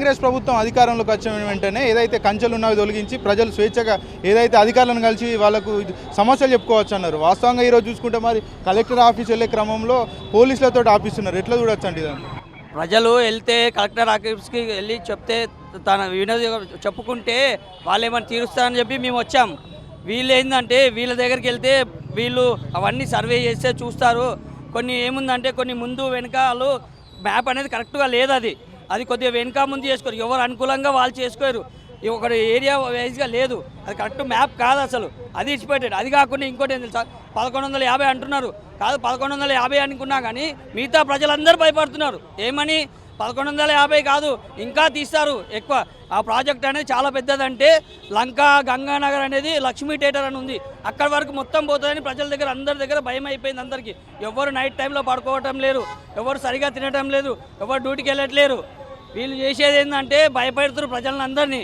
కాంగ్రెస్ ప్రభుత్వం అధికారంలోకి వచ్చిన వెంటనే ఏదైతే కంచెలు ఉన్నాయో తొలగించి ప్రజలు స్వేచ్ఛగా ఏదైతే అధికారులను కలిసి వాళ్ళకు సమస్యలు చెప్పుకోవచ్చు అన్నారు. వాస్తవంగా ఈరోజు చూసుకుంటే మరి కలెక్టర్ ఆఫీస్ వెళ్ళే క్రమంలో పోలీసులతో ఆపిస్తున్నారు. ఎట్లా చూడొచ్చు అండి ప్రజలు వెళ్తే కలెక్టర్ ఆఫీస్కి వెళ్ళి చెప్తే తన వినోద చెప్పుకుంటే వాళ్ళు ఏమైనా తీరుస్తారని చెప్పి మేము వచ్చాం. వీళ్ళు ఏంటంటే వీళ్ళ దగ్గరికి వెళ్తే వీళ్ళు అవన్నీ సర్వే చేస్తే చూస్తారు. కొన్ని ఏముందంటే కొన్ని ముందు వెనకాలు మ్యాప్ అనేది కరెక్ట్గా లేదు అది. అది కొద్దిగా వెనుక ముందు చేసుకోరు. ఎవరు అనుకూలంగా వాళ్ళు చేసుకోరు. ఈ ఒక ఏరియా వైజ్గా లేదు. అది కరెక్ట్ మ్యాప్ కాదు అసలు. అది ఇచ్చిపెట్టాడు. అది కాకుండా ఇంకోటి ఏం తెలుసా? పదకొండు వందల యాభై అంటున్నారు. కాదు పదకొండు వందల యాభై అనుకున్నా కానీ మిగతా ప్రజలందరూ భయపడుతున్నారు. ఏమని? పదకొండు వందల యాభై కాదు. ఇంకా తీస్తారు ఎక్కువ. ఆ ప్రాజెక్ట్ అనేది చాలా పెద్దదంటే లంక గంగానగర్ అనేది లక్ష్మీ థియేటర్ అని ఉంది. అక్కడి వరకు మొత్తం పోతుందని ప్రజల దగ్గర అందరి దగ్గర భయం అయిపోయింది అందరికీ. ఎవరు నైట్ టైంలో పడుకోవటం లేరు ఎవరు సరిగా తినటం లేదు. ఎవరు డ్యూటీకి వెళ్ళట్లేరు. వీళ్ళు చేసేది ఏంటంటే భయపెడుతున్నారు ప్రజలందరినీ.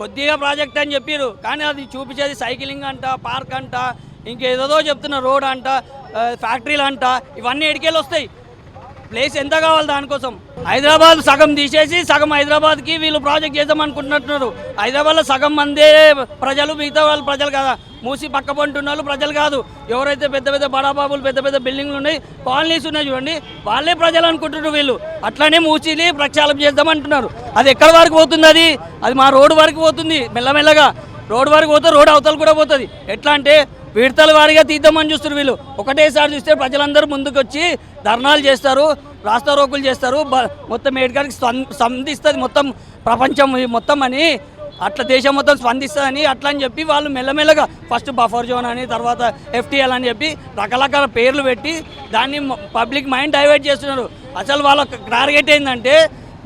కొద్దిగా ప్రాజెక్ట్ అని చెప్పారు కానీ అది చూపించేది సైకిలింగ్ అంట పార్క్ అంట ఇంకేదో చెప్తున్నారు రోడ్ అంట ఫ్యాక్టరీలు అంట ఇవన్నీ ఎడికెళ్ళి వస్తాయి. ప్లేస్ ఎంత కావాలి దానికోసం? హైదరాబాద్ సగం తీసేసి సగం హైదరాబాద్కి వీళ్ళు ప్రాజెక్ట్ చేద్దాం అనుకుంటున్నట్టున్నారు. హైదరాబాద్లో సగం మందే ప్రజలు మిగతా వాళ్ళ ప్రజలు కదా. మూసి పక్క పంటున్న ప్రజలు కాదు. ఎవరైతే పెద్ద పెద్ద బడాబాబులు పెద్ద పెద్ద బిల్డింగ్లు ఉన్నాయి కాలనీస్ ఉన్నాయి చూడండి. వాళ్ళే ప్రజలు అనుకుంటున్నారు వీళ్ళు. అట్లానే మూసిని ప్రక్షాళన చేద్దాం అంటున్నారు. అది ఎక్కడ వరకు పోతుంది అది? అది మా రోడ్డు వరకు పోతుంది మెల్లమెల్లగా. రోడ్డు వరకు పోతే రోడ్డు అవతల కూడా పోతుంది. ఎట్లా అంటే విడతల వారిగా తీద్దామని చూస్తారు వీళ్ళు. ఒకటేసారి చూస్తే ప్రజలందరూ ముందుకు వచ్చి ధర్నాలు చేస్తారు రాస్తారోకులు చేస్తారు. మొత్తం ఏడుగారికి స్పందిస్తుంది మొత్తం ప్రపంచం మొత్తం అని అట్లా దేశం మొత్తం స్పందిస్తుందని అట్లా అని చెప్పి వాళ్ళు మెల్లమెల్లగా ఫస్ట్ బఫర్ జోన్ అని తర్వాత ఎఫ్టీఎల్ అని చెప్పి రకరకాల పేర్లు పెట్టి దాన్ని పబ్లిక్ మైండ్ డైవర్ట్ చేస్తున్నారు. అసలు వాళ్ళ టార్గెట్ ఏంటంటే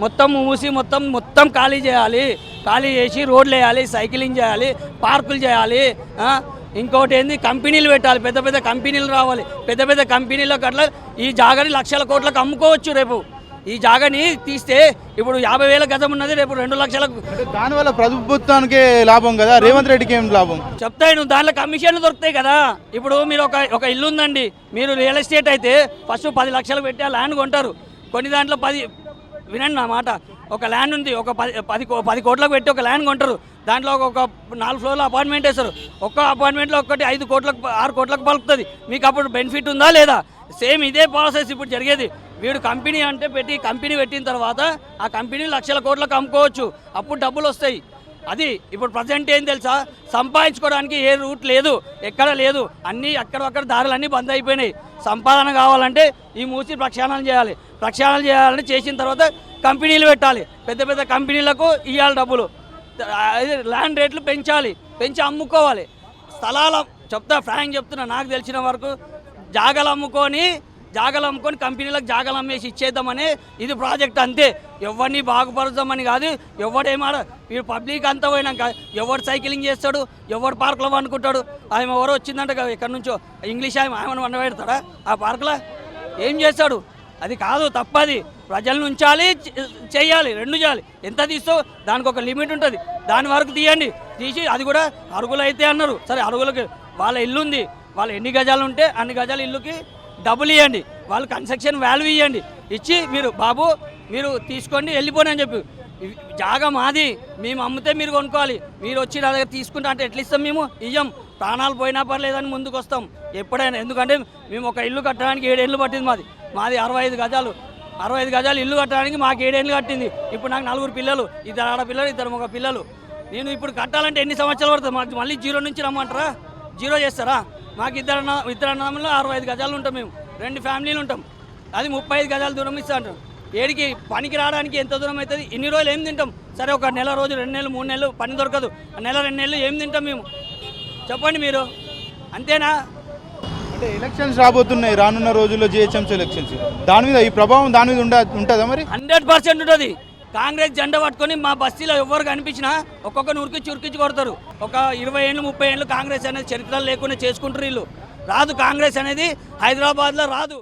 మొత్తం మూసి మొత్తం మొత్తం ఖాళీ చేయాలి. ఖాళీ చేసి రోడ్లు వేయాలి సైకిలింగ్ చేయాలి పార్కులు చేయాలి ఇంకోటి ఏంది? కంపెనీలు పెట్టాలి. పెద్ద పెద్ద కంపెనీలు రావాలి. పెద్ద పెద్ద కంపెనీలకు అట్లా ఈ జాగాని లక్షల కోట్లకు అమ్ముకోవచ్చు రేపు. ఈ జాగాని తీస్తే ఇప్పుడు యాభై వేల గజం ఉన్నది రేపు రెండు లక్షలకు దానివల్ల ప్రభుత్వానికే లాభం కదా? రేవంత్ రెడ్డికి ఏం లాభం? చెప్తాయి నువ్వు దాంట్లో కమిషన్లు దొరుకుతాయి కదా. ఇప్పుడు మీరు ఒక ఒక ఇల్లు ఉందండి మీరు రియల్ ఎస్టేట్ అయితే ఫస్ట్ పది లక్షలు పెట్టి ఆ ల్యాండ్ కొంటారు. కొన్ని దాంట్లో పది వినండి నా మాట. ఒక ల్యాండ్ ఉంది ఒక పది పది పది కోట్లకు పెట్టి ఒక ల్యాండ్ కొంటారు. దాంట్లో ఒక నాలుగు ఫ్లోర్లో అపార్ట్మెంట్ వేస్తారు. ఒక్క అపార్ట్మెంట్లో ఒకటి ఐదు కోట్లకు ఆరు కోట్లకు పలుకుతుంది. మీకు అప్పుడు బెనిఫిట్ ఉందా లేదా? సేమ్ ఇదే ప్రాసెస్ ఇప్పుడు జరిగేది. వీడు కంపెనీ అంటే పెట్టి కంపెనీ పెట్టిన తర్వాత ఆ కంపెనీ లక్షల కోట్లకు అమ్ముకోవచ్చు. అప్పుడు డబ్బులు వస్తాయి. అది ఇప్పుడు ప్రజెంట్ ఏం తెలుసా? సంపాదించుకోవడానికి ఏ రూట్ లేదు ఎక్కడ లేదు. అన్నీ అక్కడక్కడ దారులన్నీ బంద్ అయిపోయినాయి. సంపాదన కావాలంటే ఈ మూసి ప్రక్షాళన చేయాలి. ప్రక్షాళన చేయాలంటే చేసిన తర్వాత కంపెనీలు పెట్టాలి. పెద్ద పెద్ద కంపెనీలకు ఇవ్వాలి డబ్బులు. ల్యాండ్ రేట్లు పెంచాలి. పెంచి అమ్ముకోవాలి. స్థలాల చెప్తా ఫ్రాంక్ చెప్తున్నా నాకు తెలిసిన వరకు జాగలు అమ్ముకొని జాగలు అమ్ముకొని కంపెనీలకు జాగలు అమ్మేసి ఇచ్చేద్దామని ఇది ప్రాజెక్ట్ అంతే. ఎవరిని బాగుపరుద్దామని కాదు ఎవడేమాడ వీడు పబ్లిక్ అంతా పోయినాక ఎవడు సైకిలింగ్ చేస్తాడు ఎవడు పార్కులో అనుకుంటాడు ఆమె ఎవరో వచ్చిందంట కదా ఎక్కడి నుంచో ఇంగ్లీష్ ఆమె ఆమెను వండబెడతాడా ఆ పార్కులో ఏం చేస్తాడు? అది కాదు తప్పది. ప్రజలను ఉంచాలి చేయాలి రెండు చేయాలి. ఎంత తీస్తావు? దానికి ఒక లిమిట్ ఉంటుంది. దాని వరకు తీయండి. తీసి అది కూడా అరుగులు అయితే అన్నారు. సరే అరుగులకి వాళ్ళ ఇల్లు ఉంది వాళ్ళ ఎన్ని గజాలు ఉంటే అన్ని గజాల ఇల్లుకి డబ్బులు ఇవ్వండి వాళ్ళు కన్స్ట్రక్షన్ వాల్యూ ఇవ్వండి ఇచ్చి మీరు బాబు మీరు తీసుకోండి వెళ్ళిపోండి అని చెప్పి. జాగా మాది. మేము అమ్మితే మీరు కొనుక్కోవాలి. మీరు వచ్చి నా దగ్గర తీసుకుంటా అంటే ఎట్లా ఇస్తాం మేము? ఇయ్యం. ప్రాణాలు పోయినా పర్లేదని ముందుకు వస్తాం. ఎప్పుడైనా. ఎందుకంటే మేము ఒక ఇల్లు కట్టడానికి ఏడేళ్ళు పట్టింది మాది. మాది అరవై ఐదు గజాలు. అరవై ఐదు గజాలు ఇల్లు కట్టడానికి మాకు ఏడేళ్ళు కట్టింది. ఇప్పుడు నాకు నలుగురు పిల్లలు ఇద్దరు ఆడపిల్లలు ఇద్దరు మగ పిల్లలు. నేను ఇప్పుడు కట్టాలంటే ఎన్ని సంవత్సరాలు పడుతుంది? మళ్ళీ జీరో నుంచి రమ్మంటారా? జీరో చేస్తారా? మాకు ఇద్దరు అన్న ఇద్దరు అన్నదమ్ములు అరవై ఐదు గజాలు ఉంటాం మేము. రెండు ఫ్యామిలీలు ఉంటాం. అది ముప్పై ఐదు గజాలు దూరం ఇస్తా అంటాం ఏడికి పనికి రావడానికి ఎంత దూరం అవుతుంది? ఇన్ని రోజులు ఏం తింటాం? సరే ఒక నెల రోజు రెండు నెలలు మూడు నెలలు పని దొరకదు. ఆ నెల రెండు నెలలు ఏం తింటాం మేము? చెప్పండి మీరు. అంతేనా? అంటే ఎలక్షన్స్ రాబోతున్నాయి. రానున్న రోజుల్లో జిహెచ్ఎంసీ ఎలక్షన్స్. దాని మీద ఈ ప్రభావం దాని మీద ఉంటుందా మరి? హండ్రెడ్ పర్సెంట్ ఉంటుంది. కాంగ్రెస్ జెండా పట్టుకొని మా బస్తీలో ఎవరు కనిపించినా ఒక్కొక్కరు ఉరికిచ్చి ఉరికిచ్చి కొడతారు. ఒక ఇరవై ఏళ్ళు ముప్పై ఏళ్ళు కాంగ్రెస్ అనేది చరిత్ర లేకుండా చేసుకుంటారు వీళ్ళు. రాదు కాంగ్రెస్ అనేది హైదరాబాద్లో రాదు.